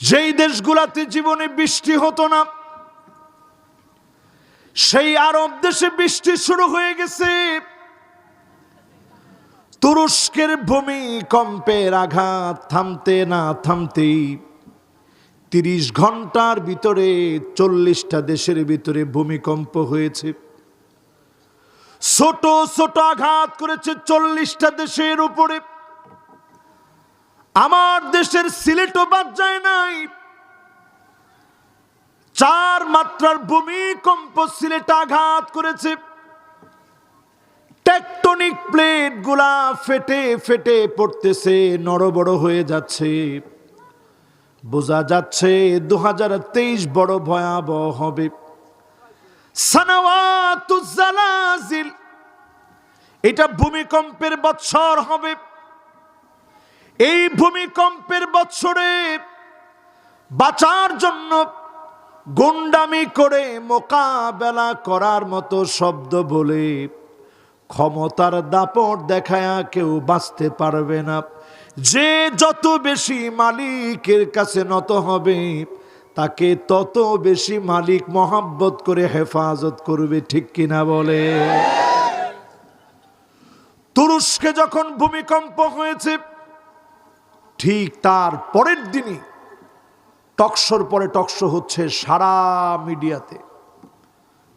যেই দেশগুলাতে জীবনে বৃষ্টি হতো না, সেই আরব দেশে বৃষ্টি শুরু হয়ে গেছে। তুরস্কের ভূমিকম্পের আঘাত থামতে না থামতেই তিরিশ ঘণ্টার ভিতরে চল্লিশটা দেশের ভিতরে ভূমিকম্প হয়েছে। ছোট ছোট আঘাত করেছে চল্লিশটা দেশের উপরে। আমার দেশের সিলেটও বাদ যায় নাই। চার মাত্রার ভূমিকম্প সিলেট আঘাত করেছে। টেকটনিক প্লেটগুলা ফেটে ফেটে পড়তেছে, নড়বড় হয়ে যাচ্ছে। বোঝা যাচ্ছে দু বড় ভয়াবহ হবে। সানাওয়াতুজ্জালাজিল, এটা ভূমিকম্পের বৎসর হবে। এই ভূমিকম্পের বৎসরে বাঁচার জন্য গুন্ডামি করে মোকাবেলা করার মতো শব্দ বলে ক্ষমতার দাপট দেখায়া কেউ বাঁচতে পারবে না। যে যত বেশি মালিকের কাছে নত হবে, তাকে তত বেশি মালিক মহাব্বত করে হেফাজত করবে, ঠিক কিনা বলে? তুরস্কে যখন ভূমিকম্প হয়েছে ঠিক তার পরের দিনই টকশোর পরে টকশো হচ্ছে সারা মিডিয়াতে।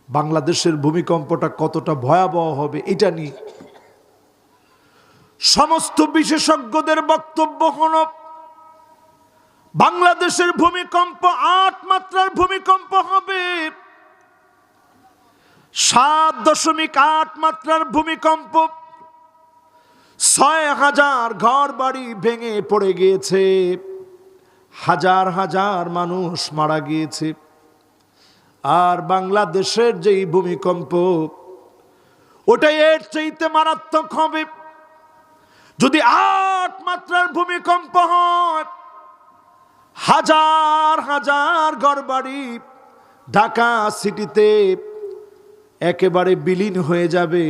বাংলাদেশের ভূমিকম্পটা কতটা ভয়াবহ হবে এটা নিয়ে। সমস্ত বিশেষজ্ঞদের বক্তব্য হল, বাংলাদেশের ভূমিকম্প আট মাত্রার ভূমিকম্প হবে। সাত দশমিক আট মাত্রার ভূমিকম্প ছয় হাজার ঘর বাড়ি ভেঙে পড়ে গিয়েছে। হাজার হাজার মানুষ মারা গিয়েছে। আর বাংলাদেশের যেই ভূমিকম্প, ওটাই এর চাইতে মারাত্মক হবে। যদি আট মাত্রার ভূমিকম্প হয়, হাজার হাজার ঘরবাড়ি ঢাকা সিটিতে একেবারে বিলীন হয়ে যাবে।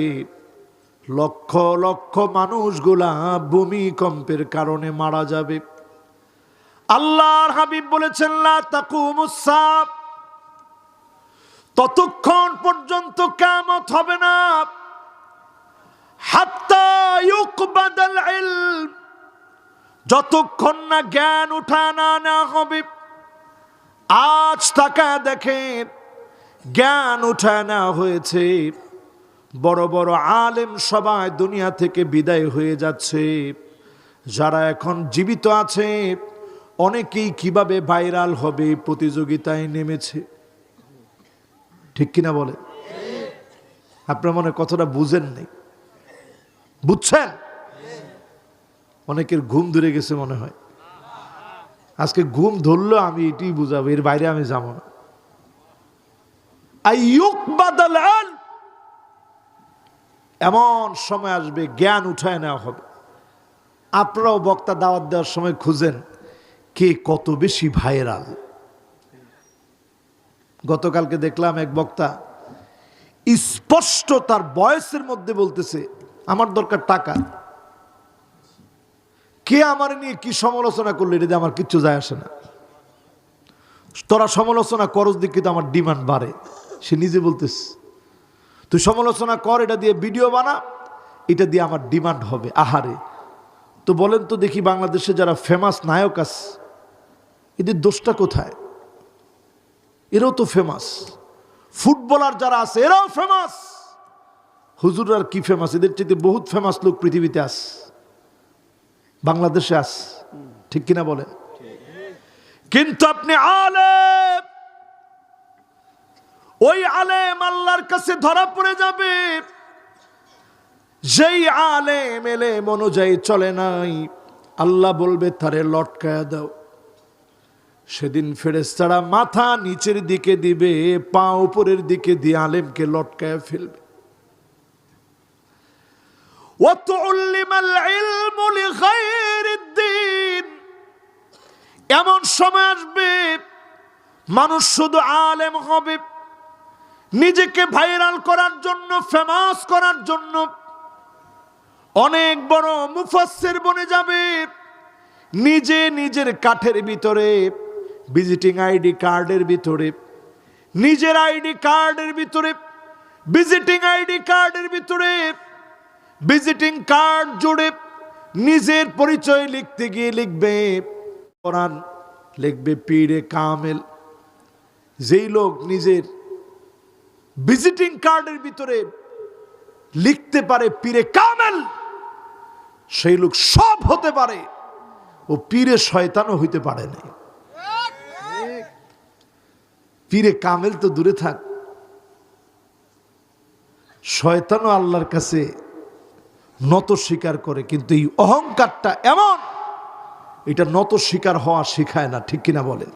লক্ষ লক্ষ মানুষগুলা ভূমিকম্পের কারণে মারা যাবে। আল্লাহর হাবিব বলেছেন ততক্ষণ পর্যন্ত কেমত হবে না। যতক্ষণ না জ্ঞান উঠানা না হবে, আজ তাকা দেখেন, জ্ঞান উঠায় না হয়েছে। বড় বড় আলেম সবাই দুনিয়া থেকে বিদায় হয়ে যাচ্ছে। যারা এখন জীবিত আছে, অনেকেই কীভাবে ভাইরাল হবে প্রতিযোগিতায় নেমেছে। ঠিক কিনা বলে? আপনার মনে কথাটা বুঝেন নেই? বুঝছেন? অনেকের ঘুম ধরে গেছে মনে হয়। আজকে ঘুম ধরলো, আমি এটি বুঝাবো, এর বাইরে আমি যাব না। এমন সময় আসবে, জ্ঞান উঠায় নেওয়া হবে। আপনারাও বক্তা দাওয়াত দেওয়ার সময় খুঁজেন কে কত বেশি ভাইরাল। গতকালকে দেখলাম এক বক্তা স্পষ্ট তার বয়সের মধ্যে বলতেছে, আমার দরকার টাকা। কে আমার নিয়ে কি সমালোচনা করলে, এটা আমার কিচ্ছু যায় আসে না। তোরা সমালোচনা করস দিক কিন্তু আমার ডিমান্ড বাড়ে। সে নিজে বলতেছে তুই সমালোচনা কর, এটা দিয়ে ভিডিও বানা, এটা দিয়ে আমার ডিমান্ড হবে। আহারে। তো বলেন তো দেখি বাংলাদেশে যারা ফেমাস নায়ক আছে, এদের দোষটা কোথায়? এরাও তো ফেমাস ফুটবলার যারা আছে, এরাও ফেমাস হুজুর আর কি ফেমাস এদের চেয়ে বহুত ফেমাস লোক পৃথিবীতে আস বাংলাদেশে আস ঠিক কিনা বলে কিন্তু আপনি আলেম! ওই আলেম আল্লাহর কাছে ধরা পড়ে যাবে। যেই আলেম এলে অনুযায়ী চলে নাই, আল্লাহ বলবে, তারে লটকায়া দাও। সেদিন ফেরেস্তারা মাথা নিচের দিকে দিবে, পা উপরের দিকে দিয়ে আলেমকে লটকায় ফেলবে। এমন সময় আসবে, মানুষ শুধু আলেম হবে। নিজেকে ভাইরাল করার জন্য ফেমাস করার জন্য অনেক বড় মুফাসসির বনে যাবে। নিজে নিজের কাঠের ভিতরে ভিজিটিং আইডি কার্ডের ভিতরে, নিজের আইডি কার্ডের ভিতরে ভিজিটিং আইডি কার্ডের ভিতরে ভিজিটিং কার্ড জুড়ে নিজের পরিচয় লিখতে গিয়ে লিখবে, কোরআন লিখবে, পীরে কামেল। যেই লোক নিজের ভিজিটিং কার্ডের ভিতরে লিখতে পারে পীরে কামেল। সেই লোক সব হতে পারে ও পীরে শয়তানও হইতে পারে না। পীরে কামেল তো দূরে থাক। শয়তানও আল্লাহর কাছে নত স্বীকার করে, কিন্তু এই অহংকারটা এমন, এটা নত স্বীকার হওয়া শেখায় না, ঠিক কিনা বলেন?